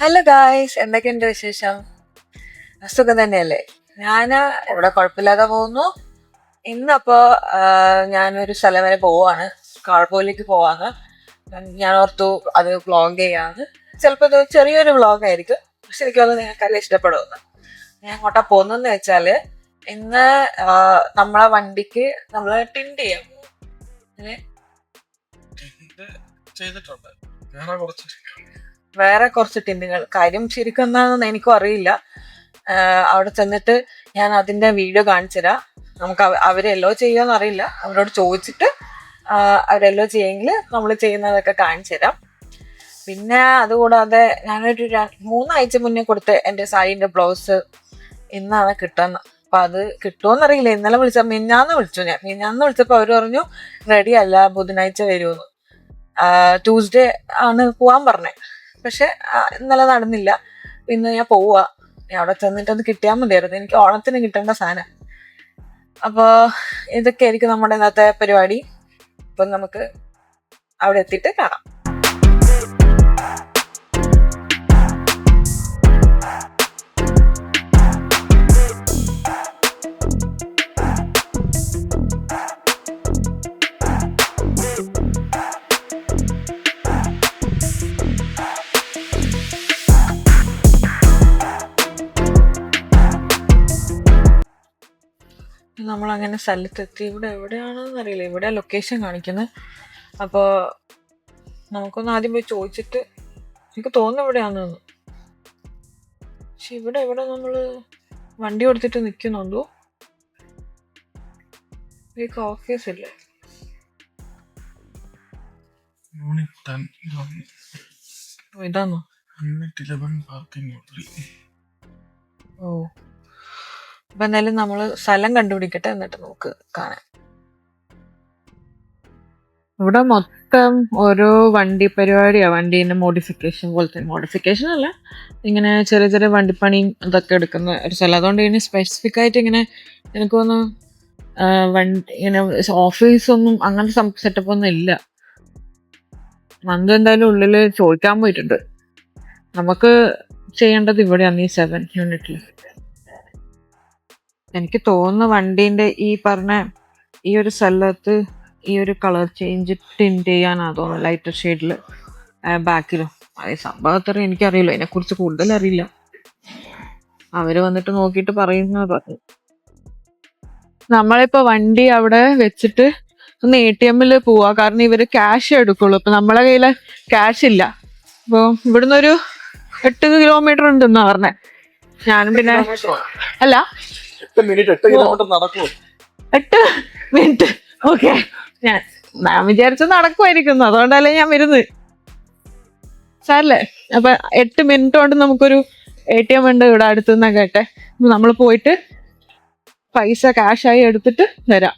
Hello guys എന്തൊക്കെയുണ്ട് വിശേഷം? സുഖം തന്നെയല്ലേ? ഞാൻ ഇവിടെ കുഴപ്പമില്ലാതെ പോകുന്നു. ഇന്നപ്പോ ഞാനൊരു സ്ഥലം വരെ പോവാണ്. കാർപോയിലേക്ക് പോവാണ്. ഞാൻ ഓർത്തു അത് വ്ളോഗ് ചെയ്യാന്ന്. ചിലപ്പോൾ ഇത് ചെറിയൊരു വ്ളോഗ് ആയിരിക്കും. പക്ഷെ എനിക്ക് തോന്നുന്നു നിങ്ങൾക്കെല്ലാം ഇഷ്ടപ്പെടുമെന്ന്. ഞാൻ അങ്ങോട്ടാ പോകുന്നതെന്ന് വെച്ചാൽ ഇന്ന് നമ്മളെ വണ്ടിക്ക് നമ്മൾ ടിൻഡ് ചെയ്യാം. ചെയ്തിട്ടുണ്ട്. കുറച്ച് വേറെ കുറച്ച് ടിന്നുകൾ. കാര്യം ശരിക്കും എന്താണെന്ന് എനിക്കും അറിയില്ല. അവിടെ ചെന്നിട്ട് ഞാൻ അതിന്റെ വീഡിയോ കാണിച്ചുതരാം. നമുക്ക് അവ- അവരെല്ലോ ചെയ്യുമെന്ന് അറിയില്ല. അവരോട് ചോദിച്ചിട്ട് അവരെല്ലോ ചെയ്യുമെങ്കിൽ നമ്മൾ ചെയ്യുന്നതൊക്കെ കാണിച്ചു തരാം പിന്നെ അതുകൂടാതെ ഞാനൊരു മൂന്നാഴ്ച മുന്നേ കൊടുത്ത് എന്റെ സാരീന്റെ ബ്ലൗസ് ഇന്നാണ് കിട്ടുന്നത് അപ്പം അത് കിട്ടുമോന്നറിയില്ല ഇന്നലെ വിളിച്ച മിന്നാന്ന് വിളിച്ചു ഞാൻ. മിന്നാന്ന് വിളിച്ചപ്പോൾ അവർ പറഞ്ഞു റെഡി അല്ല ബുധനാഴ്ച വരുമെന്ന് ട്യൂസ്ഡേ ആണ് പോകാൻ പറഞ്ഞത് പക്ഷെ ഇന്നലെ നടന്നില്ല. ഇന്ന് ഞാൻ പോവാ ഞാൻ അവിടെ ചെന്നിട്ട് അത് കിട്ടിയാൽ മതിയായിരുന്നു. എനിക്ക് ഓണത്തിന് കിട്ടേണ്ട സാധനം. അപ്പോൾ ഇതൊക്കെ ആയിരിക്കും നമ്മുടെ ഇന്നത്തെ പരിപാടി. അപ്പം നമുക്ക് അവിടെ എത്തിയിട്ട് കാണാം. അങ്ങനെ സ്ഥലത്തെത്തി? ഇവിടെ എവിടെയാണെന്ന് അറിയില്ല. ഇവിടെ ലൊക്കേഷൻ കാണിക്കുന്നത് അപ്പോൾ നമുക്കൊന്ന് ആദ്യം പോയി ചോദിച്ചിട്ട് എനിക്ക് തോന്നുന്നു എവിടെയാണെന്ന് പക്ഷെ ഇവിടെ എവിടെ നമ്മൾ വണ്ടി കൊടുത്തിട്ട് നിൽക്കുന്നുണ്ടോ ഇവർക്ക് ഓഫീസ് ഇല്ലേ? ഇതാണോ പാർക്കിംഗ് ഓ. അപ്പൊ എന്തായാലും നമ്മൾ സ്ഥലം കണ്ടുപിടിക്കട്ടെ എന്നിട്ട് നമുക്ക് കാണാം. ഇവിടെ മൊത്തം ഓരോ വണ്ടി പരിപാടിയാണ് വണ്ടീന്റെ മോഡിഫിക്കേഷൻ പോലത്തെ. മോഡിഫിക്കേഷൻ അല്ല ഇങ്ങനെ ചെറിയ ചെറിയ വണ്ടിപ്പണിയും ഇതൊക്കെ എടുക്കുന്ന ഒരു സ്ഥലം. അതുകൊണ്ട് ഇങ്ങനെ സ്പെസിഫിക് ആയിട്ട് ഇങ്ങനെ എനിക്ക് തോന്നുന്നു വണ്ടി ഇങ്ങനെ ഓഫീസൊന്നും അങ്ങനത്തെ സെറ്റപ്പ് ഒന്നും ഇല്ല. നന്ദു എന്തായാലും ഉള്ളിൽ ചോദിക്കാൻ പോയിട്ടുണ്ട്. നമുക്ക് ചെയ്യേണ്ടത് ഇവിടെയാണ് ഈ സെവൻ യൂണിറ്റിൽ എനിക്ക് തോന്നുന്നു വണ്ടീന്റെ ഈ പറഞ്ഞ ഈ ഒരു സ്ഥലത്ത് ഈ ഒരു കളർ ചേഞ്ച് ടിന്റ് ചെയ്യാനാ തോന്നുന്നു ലൈറ്റർ ഷെയ്ഡിൽ ബാക്കിലും. അതേ സംഭവത്തിൽ എനിക്കറിയില്ല. അതിനെക്കുറിച്ച് കൂടുതൽ അറിയില്ല. അവർ വന്നിട്ട് നോക്കിയിട്ട് പറയുന്നത് പറഞ്ഞു. നമ്മളിപ്പോൾ വണ്ടി അവിടെ വെച്ചിട്ട് ഒന്ന് എ ടി എമ്മിൽ പോവാ. കാരണം ഇവർ ക്യാഷ് എടുക്കുള്ളൂ. ഇപ്പം നമ്മളെ കയ്യിൽ ക്യാഷ് ഇല്ല. അപ്പോൾ ഇവിടുന്ന് ഒരു എട്ട് കിലോമീറ്റർ ഉണ്ടെന്നാണ് പറഞ്ഞത് ഞാനും പിന്നെ അല്ല. എട്ട് മിനിറ്റ് എട്ട് കിലോമീറ്റർ നടക്കുമോ എട്ട് മിനിറ്റ്. ഓക്കെ. ഞാൻ ഞാൻ വിചാരിച്ചു നടക്കുമായിരിക്കുന്നു. അതുകൊണ്ടല്ലേ ഞാൻ വരുന്നത്. സാറല്ലേ അപ്പൊ എട്ട് മിനിറ്റ് കൊണ്ട് നമുക്കൊരു എ ടി എം ഉണ്ട് ഇവിടെ അടുത്തുനിന്നാ കേട്ടെ. നമ്മൾ പോയിട്ട് പൈസ ക്യാഷായി എടുത്തിട്ട് വരാം.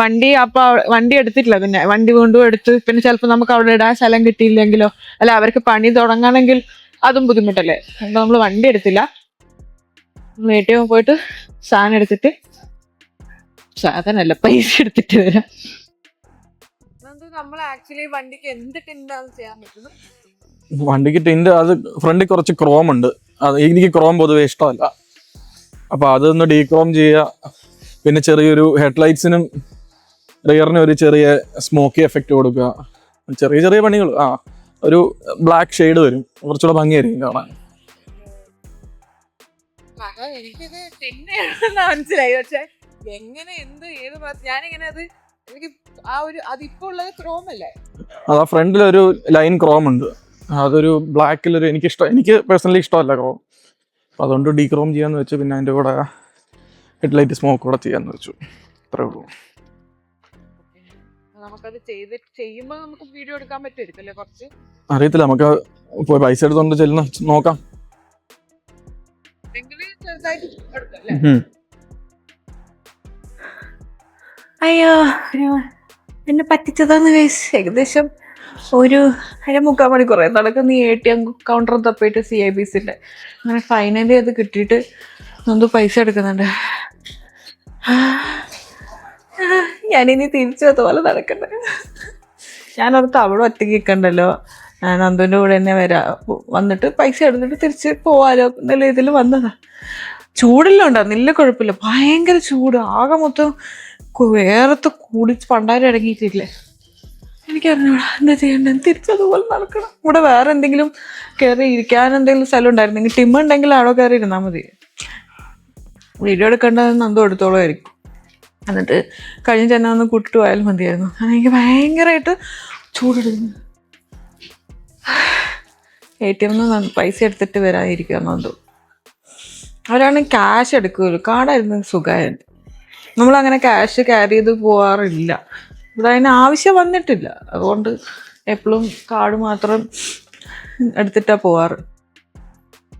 വണ്ടി അപ്പൊ വണ്ടി എടുത്തിട്ടില്ല പിന്നെ. വണ്ടി വീണ്ടും എടുത്ത് പിന്നെ ചിലപ്പോൾ നമുക്ക് അവിടെ ഇടാൻ സ്ഥലം കിട്ടിയില്ലെങ്കിലോ അല്ല അവർക്ക് പണി തുടങ്ങണമെങ്കിൽ അതും ബുദ്ധിമുട്ടല്ലേ? നമ്മൾ വണ്ടി എടുത്തില്ല. എ ടി എം പോയിട്ട് സാധനം എടുത്തിട്ട് സാധനല്ല പൈസ എടുത്തിട്ട് വരാം. നമ്മൾ ആക്ച്വലി വണ്ടിക്ക് എന്ത് ടിൻഡാണ് ചെയ്യാൻ പറ്റുന്നത് വണ്ടിക്ക് ടിന്റ് അത് ഫ്രണ്ടിൽ കുറച്ച് ക്രോം ഉണ്ട്. അത് എനിക്ക് ക്രോം പൊതുവെ ഇഷ്ടമല്ല. അപ്പൊ അതൊന്ന് ഡീക്രോം ചെയ്യുക. പിന്നെ ചെറിയൊരു ഹെഡ്ലൈറ്റ്സിനും റിയറിനും ഒരു ചെറിയ സ്മോക്കി എഫക്റ്റ് കൊടുക്കുക. ചെറിയ ചെറിയ പണികൾ ആ ഒരു ബ്ലാക്ക് ഷെയ്ഡ് വരും. കുറച്ചുകൂടെ ഭംഗിയായിരിക്കും കാണാൻ. എനിക്കിത് ടിന്നാണെന്ന് മനസ്സിലായി. പക്ഷെ എങ്ങനെ എന്ത് ഏത് ഞാനിങ്ങനെ അത് എനിക്ക് ആ ഒരു അതിപ്പോ ഉള്ളത് ക്രോം അല്ലേ? അതാ ഫ്രണ്ടിൽ ഒരു ലൈൻ ക്രോം ഉണ്ട്. അതൊരു ബ്ലാക്കിലൊരു എനിക്ക് ഇഷ്ടം എനിക്ക് പേഴ്സണലി ഇഷ്ടമല്ല ക്രോം അപ്പോൾ അതുകൊണ്ട് ഡീ ക്രോം ചെയ്യാന്ന് വെച്ചു പിന്നെ അതിന്റെ കൂടെ ഹെഡ്ലൈറ്റ് സ്മോക്ക് കൂടെ ചെയ്യാന്ന് വെച്ചു. അത്രേ ഉള്ളൂ. നമുക്കത് ചെയ്ത് ചെയ്യുമ്പോൾ നമുക്ക് വീഡിയോ എടുക്കാൻ പറ്റുമായിരിക്കും അല്ലേ കുറച്ച്? അറിയത്തില്ല നമുക്ക് പോയി പൈസ എടുത്തോണ്ട് ചെല്ലുന്ന നോക്കാം. അയ്യോ എന്നെ പറ്റിച്ചതാന്ന് കേസ് ഏകദേശം ഒരു അര മുക്കാൽ മണിക്കൂർ നടക്കുന്ന നീ എ ടി എം കൗണ്ടർ തപ്പിയിട്ട് സി ഐ ബി സിന്റെ അങ്ങനെ ഫൈനലി അത് കിട്ടിയിട്ട് നന്ദു പൈസ എടുക്കുന്നുണ്ട്. ഞാനിനി തിരിച്ചു അതുപോലെ നടക്കണ്ട ഞാനോർത്ത് അവിടെ ഒറ്റയ്ക്ക് നിൽക്കണ്ടല്ലോ ഞാൻ നന്ദുവിന്റെ കൂടെ തന്നെ വരാം. വന്നിട്ട് പൈസ എടുത്തിട്ട് തിരിച്ച് പോവാലോ എന്നുള്ള ഇതിൽ വന്നതാ. ചൂടെല്ലാം നല്ല കുഴപ്പമില്ല. ഭയങ്കര ചൂട്. ആകെ മൊത്തം വേറത്ത് കൂടി പണ്ടാരം ഇറങ്ങിയിട്ടില്ലേ എനിക്കറിഞ്ഞൂടാ എന്താ ചെയ്യണ്ടത്? തിരിച്ചതുപോലെ നടക്കണം. ഇവിടെ വേറെ എന്തെങ്കിലും കയറി ഇരിക്കാൻ എന്തെങ്കിലും സ്ഥലം ഉണ്ടായിരുന്നെങ്കിൽ ടിമ്മ ഉണ്ടെങ്കിൽ അവിടെ കയറി ഇരുന്നാൽ മതി. വീഡിയോ എടുക്കേണ്ടത് നന്ദു എടുത്തോളായിരിക്കും എന്നിട്ട് കഴിഞ്ഞ ചെന്ന ഒന്ന് കൂട്ടിട്ട് പോയാലും മതിയായിരുന്നു. എനിക്ക് ഭയങ്കരമായിട്ട് ചൂടെടുക്കുന്നു. എ ടി എമ്മിൽ പൈസ എടുത്തിട്ട് വരാതിരിക്കുക നന്ദു. അവരാണെങ്കിൽ ക്യാഷ് എടുക്കുമല്ലോ. കാർഡായിരുന്നു സുഖമായിരുന്നു നമ്മളങ്ങനെ ക്യാഷ് ക്യാരി ചെയ്ത് പോകാറില്ല ഇവിടെ അതിന് ആവശ്യം വന്നിട്ടില്ല. അതുകൊണ്ട് എപ്പോഴും കാർഡ് മാത്രം എടുത്തിട്ടാണ് പോവാറ്.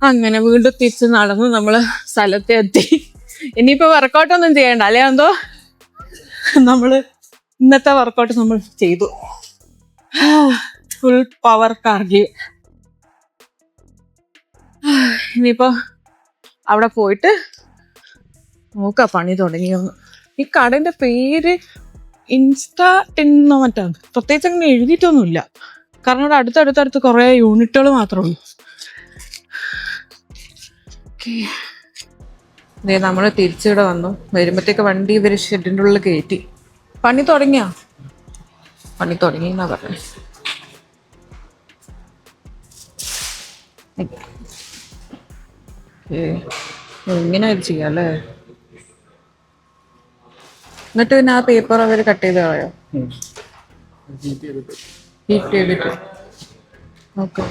അങ്ങനെ വീണ്ടും തിരിച്ച് നടന്ന് നമ്മൾ സ്ഥലത്തെ എത്തി. ഇനിയിപ്പോൾ വർക്കൗട്ട് ഒന്നും ചെയ്യണ്ട അല്ലേ എന്തോ നമ്മൾ ഇന്നത്തെ വർക്കൗട്ട് നമ്മൾ ചെയ്തു. ഫുൾ പവർ കാർഗി ഇനിയിപ്പോ അവിടെ പോയിട്ട് നോക്ക പണി തുടങ്ങിയൊന്ന്. ഈ കടന്റെ പേര് ഇൻസ്റ്റാ ടെന്നോ മറ്റാണ് പ്രത്യേകിച്ച് അങ്ങനെ എഴുതിയിട്ടൊന്നുമില്ല. കാരണം ഇവിടെ അടുത്തടുത്തടുത്ത് കുറേ യൂണിറ്റുകൾ മാത്രമേ ഉള്ളൂ. ദേ നമ്മൾ തിരിച്ചിവിടെ വന്നു. വരുമ്പത്തേക്ക് വണ്ടി ഇവർ ഷെഡിന്റെ ഉള്ളിൽ കയറ്റി പണി തുടങ്ങിയാ? പണി തുടങ്ങി എന്നാ പറഞ്ഞത് ഏ ഇങ്ങനെ ചെയ്യാം അല്ലേ എന്നിട്ട് പിന്നെ ആ പേപ്പർ അവർ കട്ട് ചെയ്ത് കളയോ? ഹീറ്റ് ചെയ്തിട്ട്. ഓക്കെ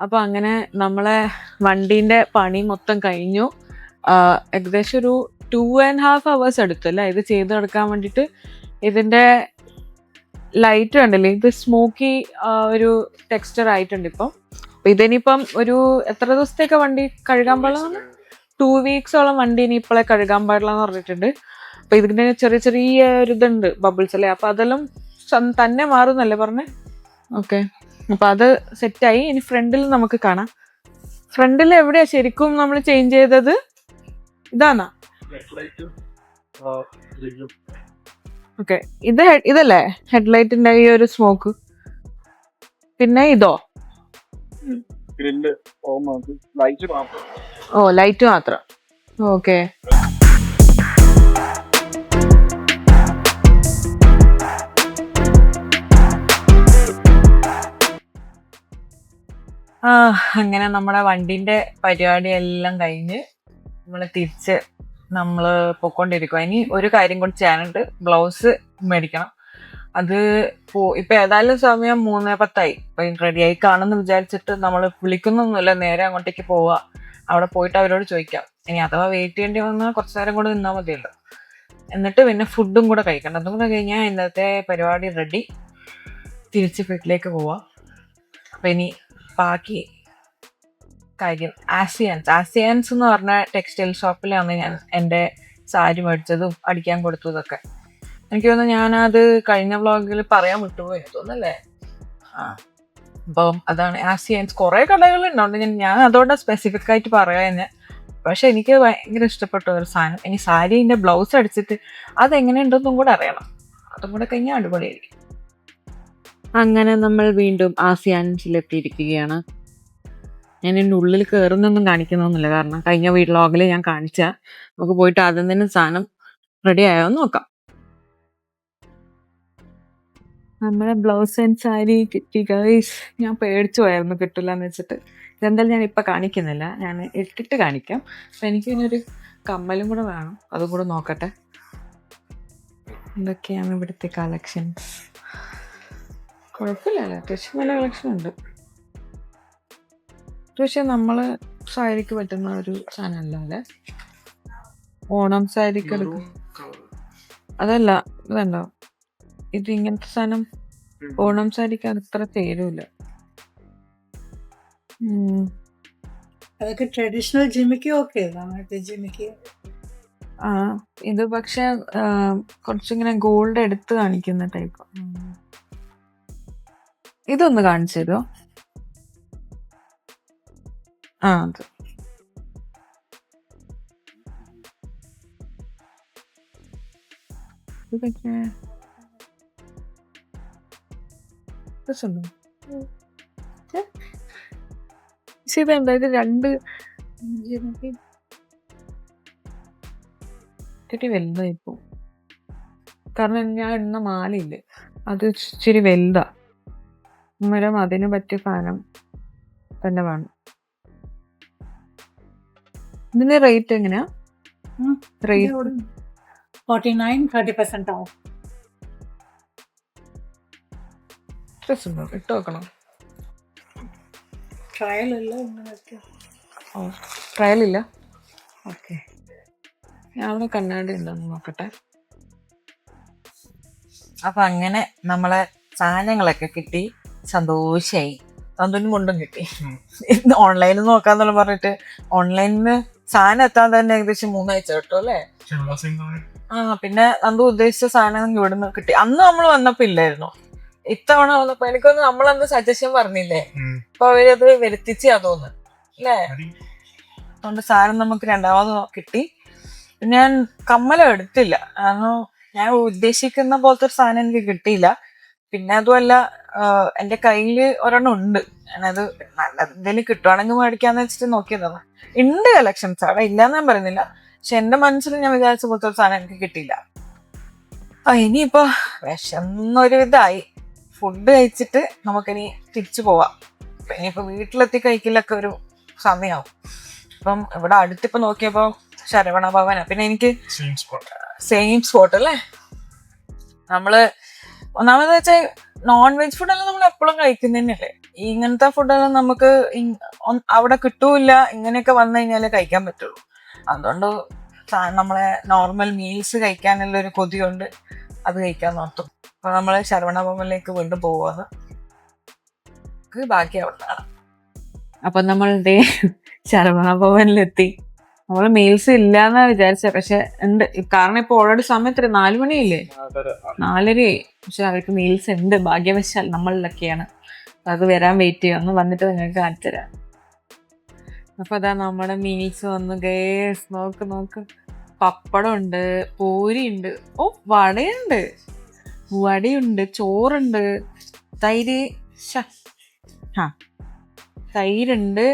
അപ്പൊ അങ്ങനെ നമ്മളെ വണ്ടീന്റെ പണി മൊത്തം കഴിഞ്ഞു. ഏകദേശം ഒരു ടു ആൻഡ് ഹാഫ് അവേഴ്സ് എടുത്തു അല്ലേ? ഇത് ചെയ്ത് എടുക്കാൻ വേണ്ടിയിട്ട് ഇതിന്റെ ലൈറ്റ് ഉണ്ടല്ലേ ഇത് സ്മോക്കി ഒരു ടെക്സ്ചർ ആയിട്ടുണ്ട് ഇപ്പം. അപ്പൊ ഇതിനിപ്പം ഒരു എത്ര ദിവസത്തേക്ക് വണ്ടി കഴുകാൻ പാടില്ല ടു വീക്സോളം വണ്ടി ഇനി ഇപ്പോഴേ കഴുകാൻ പാടില്ല എന്ന് പറഞ്ഞിട്ടുണ്ട്. അപ്പൊ ഇതിന്റെ ചെറിയ ചെറിയ ഒരു ഇതുണ്ട് ബബിൾസ് അല്ലേ? അപ്പൊ അതെല്ലാം തന്നെ മാറുന്നല്ലേ പറഞ്ഞേ? ഓക്കെ അപ്പൊ അത് സെറ്റായി ഇനി ഫ്രണ്ടിൽ നമുക്ക് കാണാം. ഫ്രണ്ടിൽ എവിടെയാ ശരിക്കും നമ്മൾ ചേഞ്ച് ചെയ്തത്? ഇതാണോ? ഓക്കെ ഇത് ഇതല്ലേ? ഹെഡ്ലൈറ്റിന്റെ ഈ ഒരു സ്മോക്ക് പിന്നെ ഇതോ? ഗ്രില്ല് ലൈറ്റ് മാത്രം. ഓ ലൈറ്റ് മാത്രം. ഓക്കെ. ആ അങ്ങനെ നമ്മുടെ വണ്ടിന്റെ പരിപാടി എല്ലാം കഴിഞ്ഞ് നമ്മൾ തിരിച്ച് നമ്മൾ പൊക്കോണ്ടിരിക്കുക ഇനി ഒരു കാര്യം കൂടി ചെയ്യാനുണ്ട്. ബ്ലൗസ് മേടിക്കണം. അത് പോ ഇപ്പൊ ഏതായാലും സമയം മൂന്നേ പത്തായി. ഇപ്പൊ റെഡിയായി കാണുമെന്ന് വിചാരിച്ചിട്ട് നമ്മൾ വിളിക്കുന്നൊന്നുമില്ല. നേരെ അങ്ങോട്ടേക്ക് പോവുക അവിടെ പോയിട്ട് അവരോട് ചോദിക്കാം. ഇനി അഥവാ വെയിറ്റ് ചെയ്യേണ്ടി വന്നാൽ കുറച്ച് നേരം കൂടെ നിന്നാൽ മതിയല്ലോ. എന്നിട്ട് പിന്നെ ഫുഡും കൂടെ കഴിക്കണം. അതും കൂടെ കഴിഞ്ഞാൽ ഇന്നത്തെ പരിപാടി റെഡി തിരിച്ച് വീട്ടിലേക്ക് പോവാം. അപ്പം ഇനി ബാക്കി കാര്യം ആസിയൻസ്. ആസിയൻസ് എന്ന് പറഞ്ഞ ടെക്സ്റ്റൈൽ ഷോപ്പിലാണ് ഞാൻ എന്റെ സാരി മേടിച്ചതും അടിക്കാൻ കൊടുത്തതൊക്കെ എനിക്ക് തോന്നുന്നു ഞാനത് കഴിഞ്ഞ വ്ളോഗിൽ പറയാൻ വിട്ടുപോയി. തോന്നല്ലേ ആ. അപ്പം അതാണ് ആസിയൻസ് കുറേ കടകളുണ്ട് ഞാൻ ഞാൻ അതുകൊണ്ടാണ് സ്പെസിഫിക് ആയിട്ട് പറയാൻ പക്ഷെ എനിക്ക് ഭയങ്കര ഇഷ്ടപ്പെട്ട ഒരു സാധനം. ഇനി സാരീന്റെ ബ്ലൗസ് അടിച്ചിട്ട് അതെങ്ങനെയുണ്ടെന്നും കൂടെ അറിയണം. അതും കൂടെ കഴിഞ്ഞാൽ അടിപൊളിയായിരിക്കും. അങ്ങനെ നമ്മൾ വീണ്ടും ആസിയാൻസിലെത്തിയിരിക്കുകയാണ് ഞാൻ എന്റെ ഉള്ളിൽ കയറുന്നൊന്നും കാണിക്കുന്നൊന്നുമില്ല. കാരണം കഴിഞ്ഞ വീട്ടിലോഗിൽ ഞാൻ കാണിച്ച. നമുക്ക് പോയിട്ട് ആദ്യം തന്നെ സാധനം റെഡി ആയോ നോക്കാം. നമ്മുടെ ബ്ലൗസ് ആൻഡ് സാരി കിട്ടി ഗൈസ് ഞാൻ പേടിച്ചു പോയായിരുന്നു കിട്ടില്ല എന്ന് വെച്ചിട്ട്. ഇതെന്തായാലും ഞാൻ ഇപ്പം കാണിക്കുന്നില്ല. ഞാൻ ഇട്ടിട്ട് കാണിക്കാം. അപ്പം എനിക്ക് ഇതിനൊരു കമ്മലും കൂടെ വേണം. അതും കൂടെ നോക്കട്ടെ. എന്തൊക്കെയാണ് ഇവിടുത്തെ കളക്ഷൻസ് കുഴപ്പമില്ലല്ലോ. അത്യാവശ്യം നല്ല കളക്ഷൻ ഉണ്ട്. പക്ഷെ നമ്മൾ സാരിക്ക് പറ്റുന്ന ഒരു സാധനമല്ല അല്ലേ? ഓണം സാരിക്ക് എടുക്കും അതല്ല ഇതുണ്ടോ ഇത് ഇങ്ങനത്തെ സാധനം ഓണം സാരിക്ക് അത്ര ചേരൂല. ഉം. അതൊക്കെ ട്രഡീഷണൽ ജിമിക്ക് ഓക്കെ മറ്റേ ജിമിക്ക് ആ ഇത് പക്ഷെ കുറച്ചിങ്ങനെ ഗോൾഡ് എടുത്ത് കാണിക്കുന്ന ടൈപ്പ് ഇതൊന്ന് കാണിച്ചു തരുമോ ആ അത്. ഇത് പക്ഷേ രസമുണ്ടോ പക്ഷെ ഇത് എന്തായാലും രണ്ട് ഇത്തിരി വലുതായി പോകും കാരണം ഞാൻ ഇടുന്ന മാലയില്ലേ അത് ഇച്ചിരി വലുതാ. അന്നേരം അതിന് പറ്റിയ സാധനം തന്നെ വേണം. ഇതിന്റെ റേറ്റ് എങ്ങനെയാ. Rate forty nine thirty percent ആവും രസമുണ്ടോ ഇട്ട് വെക്കണം ഓ ട്രയലില്ല ഓക്കെ. ഞാൻ അവിടെ കണ്ണാടി ഉണ്ടോന്ന് നോക്കട്ടെ. അപ്പൊ അങ്ങനെ നമ്മളെ സാധനങ്ങളൊക്കെ കിട്ടി. സന്തോഷായി. തന്തുനും കൊണ്ടും കിട്ടി. ഇന്ന് ഓൺലൈനിൽ നോക്കാന്നുള്ള പറഞ്ഞിട്ട് ഓൺലൈനിൽ സാധനം എത്താൻ തന്നെ ഏകദേശം മൂന്നാഴ്ച കേട്ടോ അല്ലേ? ആ പിന്നെ തന്തു ഉദ്ദേശിച്ച സാധനം ഇവിടുന്ന് കിട്ടി. അന്ന് നമ്മൾ വന്നപ്പോ ഇല്ലായിരുന്നു. ഇത്തവണ വന്നപ്പോ എനിക്കൊന്ന് നമ്മളന്ന് സജഷൻ പറഞ്ഞില്ലേ? അപ്പൊ അവരത് വരുത്തിച്ച് തോന്നുന്നു അല്ലേ? അതുകൊണ്ട് സാധനം നമുക്ക് രണ്ടാമത് കിട്ടി. ഞാൻ കമ്മലം എടുത്തില്ല. കാരണം ഞാൻ ഉദ്ദേശിക്കുന്ന പോലത്തെ ഒരു സാധനം എനിക്ക് കിട്ടിയില്ല. പിന്നെ അതുമല്ല എന്റെ കയ്യിൽ ഒരെണ്ണം ഉണ്ട്. ഞാനത് നല്ല എന്തെങ്കിലും കിട്ടുവാണെങ്കിൽ മേടിക്കാന്ന് വെച്ചിട്ട് നോക്കിയതാണ്. ഉണ്ട് കളക്ഷൻസ് അവിടെ ഇല്ലാന്ന് ഞാൻ പറയുന്നില്ല. പക്ഷെ എന്റെ മനസ്സിൽ ഞാൻ വിചാരിച്ച പോലത്തെ ഒരു സാധനം എനിക്ക് കിട്ടിയില്ല. ആ ഇനിയിപ്പോ വിശന്നൊരു ഇതായി ഫുഡ് കഴിച്ചിട്ട് നമുക്കിനി തിരിച്ചു പോവാം. ഇനിയിപ്പോൾ ഇനിയിപ്പോ വീട്ടിലെത്തി കഴിക്കലൊക്കെ ഒരു സമയമാവും അപ്പം ഇവിടെ അടുത്തിപ്പോൾ നോക്കിയപ്പോൾ ശരവണ ഭവന. പിന്നെ എനിക്ക് സെയിം സ്പോട്ട് അല്ലേ? നമ്മൾ ഒന്നാമത് വെച്ചാൽ നോൺ വെജ് ഫുഡെല്ലാം നമ്മൾ എപ്പോഴും കഴിക്കുന്നതന്നെയല്ലേ ഇങ്ങനത്തെ ഫുഡെല്ലാം നമുക്ക് അവിടെ കിട്ടൂല ഇങ്ങനെയൊക്കെ വന്നു കഴിഞ്ഞാലേ കഴിക്കാൻ പറ്റുള്ളൂ. അതുകൊണ്ട് നമ്മളെ നോർമൽ മീൽസ് കഴിക്കാനുള്ള ഒരു കൊതിയുണ്ട്. അത് കഴിക്കാൻ നോർത്തും. അപ്പൊ നമ്മൾ ശരവണഭവനിലേക്ക് വീണ്ടും പോവാന്ന് നമുക്ക് ബാക്കി അവിടെ അപ്പൊ നമ്മൾ ശരവണഭവനിലെത്തി ശരവണ ഭവനിലെത്തി നമ്മൾ മീൽസ് ഇല്ലാന്നാ വിചാരിച്ച. പക്ഷെ ഉണ്ട്. കാരണം ഇപ്പൊ ഓൾറെഡി സമയം എത്ര നാലു മണിയില്ലേ? നാലരയായി പക്ഷെ അവർക്ക് മീൽസ് ഉണ്ട്. ഭാഗ്യവശാൽ നമ്മളിലൊക്കെയാണ്. അപ്പൊ അത് വരാൻ വെയിറ്റ് ചെയ്യും. ഒന്ന് വന്നിട്ട് നിങ്ങൾക്ക് കാണിച്ചു തരാം അപ്പൊ അതാ നമ്മുടെ മീൽസ് വന്നു. ഗേസ് നോക്ക് നോക്ക്. പപ്പടം ഉണ്ട് പൂരി ഉണ്ട് ഓ വടയുണ്ട്. വടയുണ്ട് ചോറുണ്ട് തൈര്. ആ തൈരുണ്ട്.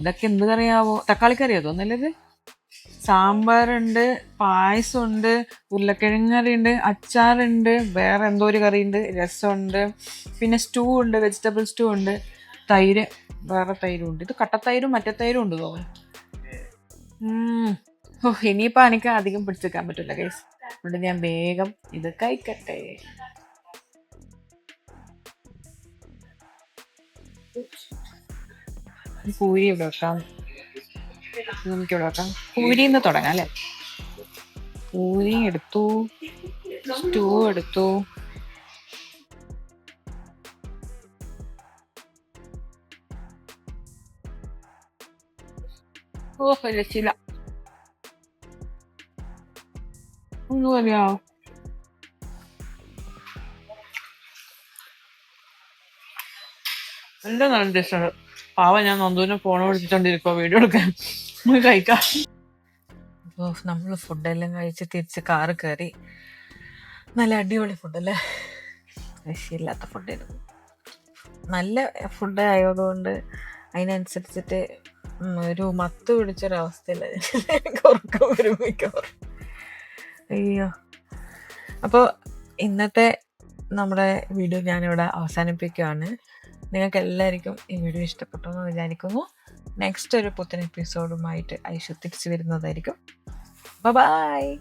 ഇതൊക്കെ എന്ത് കറിയാവോ തക്കാളി കറി തോന്നല്ലത് സാമ്പാറുണ്ട് പായസമുണ്ട് ഉരുളക്കിഴങ്ങ് കറിയുണ്ട് അച്ചാറുണ്ട് വേറെ എന്തോ ഒരു കറിയുണ്ട് രസമുണ്ട്. പിന്നെ സ്റ്റൂ ഉണ്ട് വെജിറ്റബിൾ സ്റ്റൂ ഉണ്ട് തൈര് വേറെ തൈരും ഉണ്ട് ഇത് കട്ടത്തൈരും മറ്റേ തൈരും ഉണ്ട് തോന്നുന്നു. ഓ ഇനിയിപ്പോൾ എനിക്ക് അധികം പിടിച്ചെടുക്കാൻ പറ്റില്ല ഗൈസ് അതുകൊണ്ട് ഞാൻ വേഗം ഇത് കഴിക്കട്ടെ. പൂരി ഇവിടെ വെക്കാം. നമുക്ക് ഇവിടെ വെക്കാം. പൂരിന്ന് തുടങ്ങാം അല്ലേ? പൂരി എടുത്തു. സ്റ്റൂ എടുത്തു. ഓ രക്ഷില്ല ഒന്നും legal. എന്റെ നല്ല ടേസ്റ്റാണ് പാവ ഞാൻ നന്ദുവിനെ ഫോൺ വിളിച്ചിട്ടുണ്ടിരിക്കോ വീഡിയോ എടുക്കാൻ. കഴിക്കാം. നമ്മൾ ഫുഡെല്ലാം കഴിച്ച് തിരിച്ച് കാറ്. കയറി നല്ല അടിപൊളി ഫുഡല്ലേ രക്ഷയില്ലാത്ത ഫുഡായിരുന്നു നല്ല ഫുഡ് ആയതുകൊണ്ട് അതിനനുസരിച്ചിട്ട് ഒരു മത്ത് പിടിച്ചൊരവസ്ഥയില്ല ഉറക്കം വരും മിക്കവാറും. അയ്യോ. അപ്പോൾ ഇന്നത്തെ നമ്മുടെ വീഡിയോ ഞാനിവിടെ അവസാനിപ്പിക്കുകയാണ്. നിങ്ങൾക്ക് എല്ലാവർക്കും ഈ വീഡിയോ ഇഷ്ടപ്പെട്ടു എന്ന് വിചാരിക്കുന്നു. നെക്സ്റ്റ് ഒരു പുത്തൻ എപ്പിസോഡുമായിട്ട് ഐഷു തിരിച്ചു വരുന്നതായിരിക്കും. ബൈ